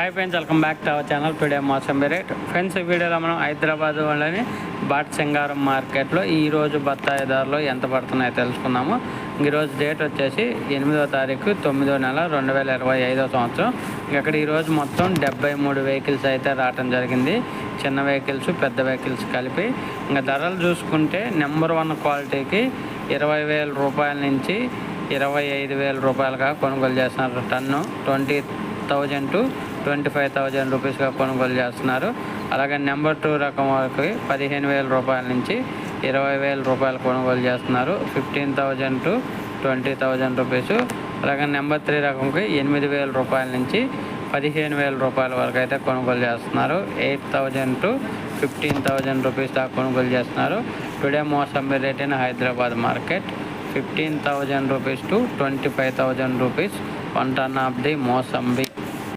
Hi friends welcome back to our channel today మోసం rate friends ఈ వీడియోలో మనం హైదరాబాద్ వాళ్ళని బాట్ సింగారం మార్కెట్లో ఈరోజు బత్తాయి ధరలు ఎంత పడుతున్నాయో తెలుసుకుందాము. ఈరోజు డేట్ వచ్చేసి ఎనిమిదో తారీఖు తొమ్మిదో నెల రెండు వేల ఇరవై ఐదో సంవత్సరం. ఇక్కడ ఈరోజు మొత్తం డెబ్బై మూడు వెహికల్స్ అయితే రావటం జరిగింది. చిన్న వెహికల్స్ పెద్ద వెహికల్స్ కలిపి. ఇంకా ధరలు చూసుకుంటే నెంబర్ వన్ క్వాలిటీకి ఇరవై వేల రూపాయల నుంచి ఇరవై ఐదు వేల రూపాయలుగా కొనుగోలు చేస్తున్నారు. Ton twenty thousand to twenty five thousand రూపీస్గా కొనుగోలు చేస్తున్నారు. అలాగే నెంబర్ టూ రకం వరకు పదిహేను వేల రూపాయల నుంచి ఇరవై వేల రూపాయలు కొనుగోలు చేస్తున్నారు. Fifteen thousand to twenty thousand rupees అలాగే నెంబర్ త్రీ రకంకి ఎనిమిది వేల రూపాయల నుంచి పదిహేను వేల రూపాయల వరకు అయితే కొనుగోలు చేస్తున్నారు. Eight thousand to fifteen thousand rupees దాకా కొనుగోలు చేస్తున్నారు. Today mosambi rate in Hyderabad market. Fifteen thousand rupees to twenty five thousand rupees one ton of the mosambi.